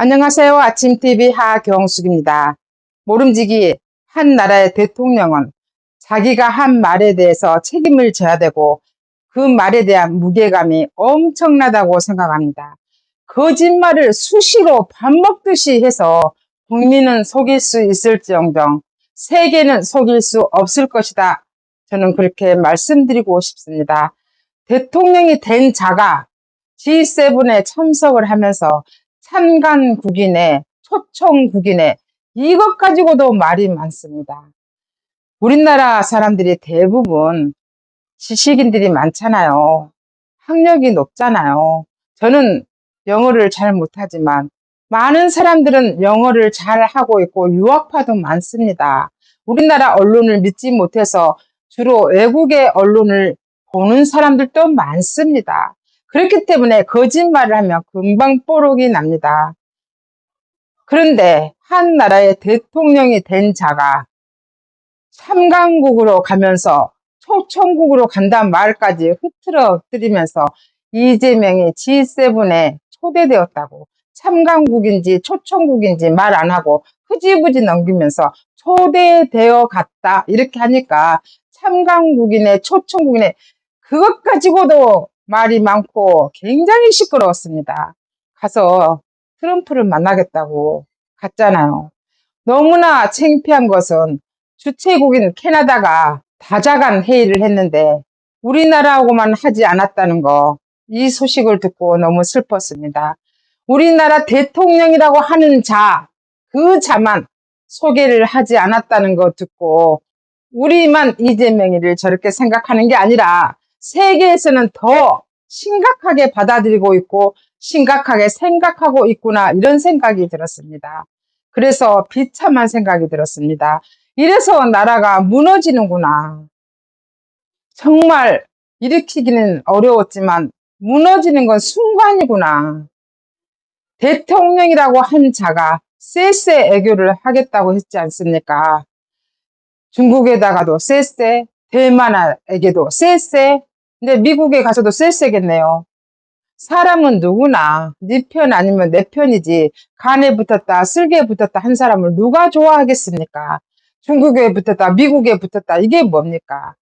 안녕하세요. 아침TV 하경숙입니다. 모름지기 한 나라의 대통령은 자기가 한 말에 대해서 책임을 져야 되고 그 말에 대한 무게감이 엄청나다고 생각합니다. 거짓말을 수시로 밥 먹듯이 해서 국민은 속일 수 있을지언정 세계는 속일 수 없을 것이다. 저는 그렇게 말씀드리고 싶습니다. 대통령이 된 자가 G7에 참석을 하면서 참관국인의 초청국인의 이것 가지고도 말이 많습니다. 우리나라 사람들이 대부분 지식인들이 많잖아요. 학력이 높잖아요. 저는 영어를 잘 못하지만 많은 사람들은 영어를 잘 하고 있고 유학파도 많습니다. 우리나라 언론을 믿지 못해서 주로 외국의 언론을 보는 사람들도 많습니다. 그렇기 때문에 거짓말을 하면 금방 뽀록이 납니다. 그런데 한 나라의 대통령이 된 자가 참관국으로 가면서 초청국으로 간다는 말까지 흐트러뜨리면서 이재명이 G7에 초대되었다고 참관국인지 초청국인지 말 안 하고 흐지부지 넘기면서 초대되어 갔다 이렇게 하니까 참관국인의 초청국인의 그것 가지고도 말이 많고 굉장히 시끄러웠습니다. 가서 트럼프를 만나겠다고 갔잖아요. 너무나 창피한 것은 주최국인 캐나다가 다자간 회의를 했는데 우리나라하고만 하지 않았다는 거, 이 소식을 듣고 너무 슬펐습니다. 우리나라 대통령이라고 하는 자, 그 자만 소개를 하지 않았다는 거 듣고 우리만 이재명이를 저렇게 생각하는 게 아니라 세계에서는 더 심각하게 받아들이고 있고 심각하게 생각하고 있구나 이런 생각이 들었습니다. 그래서 비참한 생각이 들었습니다. 이래서 나라가 무너지는구나. 정말 일으키기는 어려웠지만 무너지는 건 순간이구나. 대통령이라고 한 자가 쎄쎄 애교를 하겠다고 했지 않습니까? 중국에다가도 쎄쎄, 대만에게도 쎄쎄, 근데 미국에 가서도 쎄쎄겠네요. 사람은 누구나 네 편 아니면 내 편이지 간에 붙었다 쓸개에 붙었다 한 사람을 누가 좋아하겠습니까? 중국에 붙었다 미국에 붙었다 이게 뭡니까?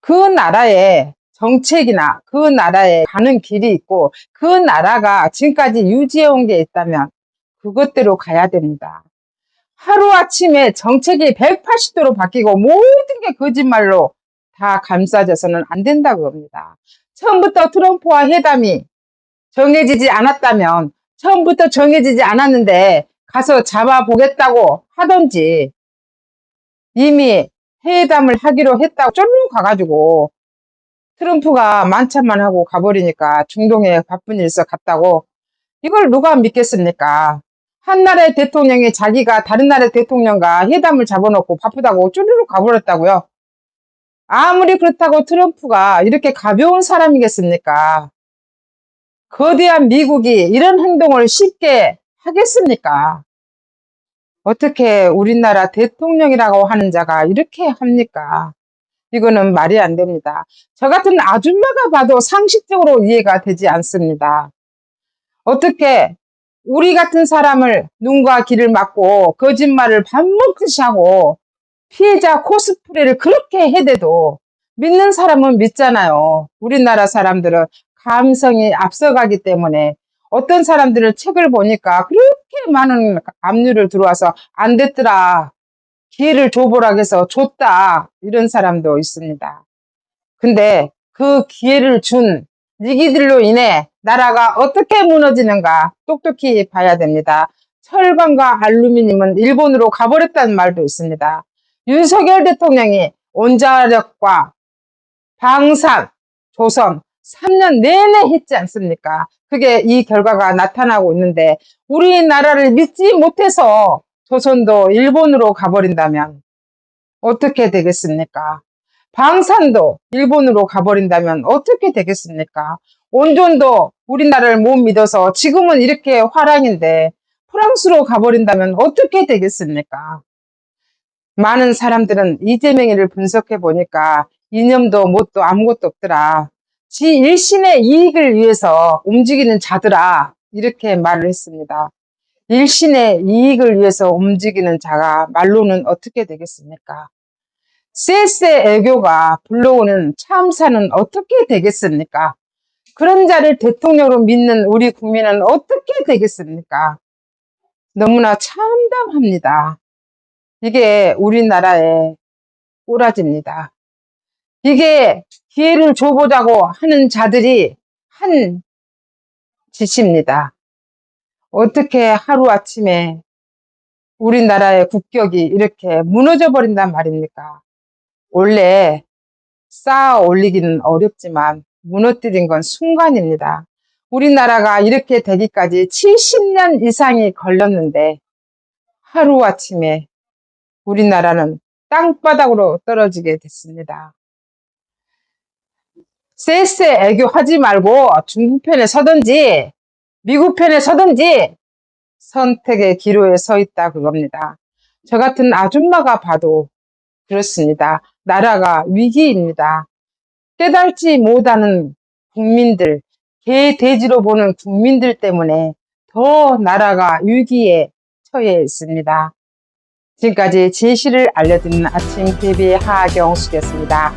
그 나라의 정책이나 그 나라에 가는 길이 있고 그 나라가 지금까지 유지해 온 게 있다면 그것대로 가야 됩니다. 하루아침에 정책이 180도로 바뀌고 모든 게 거짓말로 다 감싸져서는 안 된다고 합니다. 처음부터 트럼프와 회담이 정해지지 않았다면 처음부터 정해지지 않았는데 가서 잡아보겠다고 하던지 이미 회담을 하기로 했다고 쫄르 가가지고 트럼프가 만찬만 하고 가버리니까 중동에 바쁜 일서 갔다고 이걸 누가 믿겠습니까? 한 나라의 대통령이 자기가 다른 나라의 대통령과 회담을 잡아놓고 바쁘다고 쭈르륵 가버렸다고요. 아무리 그렇다고 트럼프가 이렇게 가벼운 사람이겠습니까? 거대한 미국이 이런 행동을 쉽게 하겠습니까? 어떻게 우리나라 대통령이라고 하는 자가 이렇게 합니까? 이거는 말이 안 됩니다. 저 같은 아줌마가 봐도 상식적으로 이해가 되지 않습니다. 어떻게 우리 같은 사람을 눈과 귀를 막고 거짓말을 밥 먹듯이 하고 피해자 코스프레를 그렇게 해대도 믿는 사람은 믿잖아요. 우리나라 사람들은 감성이 앞서가기 때문에 어떤 사람들은 책을 보니까 그렇게 많은 압류를 들어와서 안 됐더라. 기회를 줘보라 해서 줬다. 이런 사람도 있습니다. 근데 그 기회를 준 니기들로 인해 나라가 어떻게 무너지는가 똑똑히 봐야 됩니다. 철강과 알루미늄은 일본으로 가버렸다는 말도 있습니다. 윤석열 대통령이 원자력과 방산, 조선 3년 내내 했지 않습니까? 그게 이 결과가 나타나고 있는데 우리나라를 믿지 못해서 조선도 일본으로 가버린다면 어떻게 되겠습니까? 방산도 일본으로 가버린다면 어떻게 되겠습니까? 온전도 우리나라를 못 믿어서 지금은 이렇게 화랑인데 프랑스로 가버린다면 어떻게 되겠습니까? 많은 사람들은 이재명이를 분석해 보니까 이념도 뭣도 아무것도 없더라. 지 일신의 이익을 위해서 움직이는 자들아 이렇게 말을 했습니다. 일신의 이익을 위해서 움직이는 자가 말로는 어떻게 되겠습니까? 쎄쎄 애교가 불러오는 참사는 어떻게 되겠습니까? 그런 자를 대통령으로 믿는 우리 국민은 어떻게 되겠습니까? 너무나 참담합니다. 이게 우리나라의 꼬라지입니다. 이게 기회를 줘보자고 하는 자들이 한 짓입니다. 어떻게 하루아침에 우리나라의 국격이 이렇게 무너져 버린단 말입니까? 원래 쌓아 올리기는 어렵지만 무너뜨린 건 순간입니다. 우리나라가 이렇게 되기까지 70년 이상이 걸렸는데 하루아침에 우리나라는 땅바닥으로 떨어지게 됐습니다. 쎄쎄 애교하지 말고 중국 편에 서든지 미국 편에 서든지 선택의 기로에 서 있다 그겁니다. 저 같은 아줌마가 봐도 그렇습니다. 나라가 위기입니다. 깨달지 못하는 국민들, 개, 돼지로 보는 국민들 때문에 더 나라가 위기에 처해 있습니다. 지금까지 진실을 알려드리는 아침 TV의 하경숙이었습니다.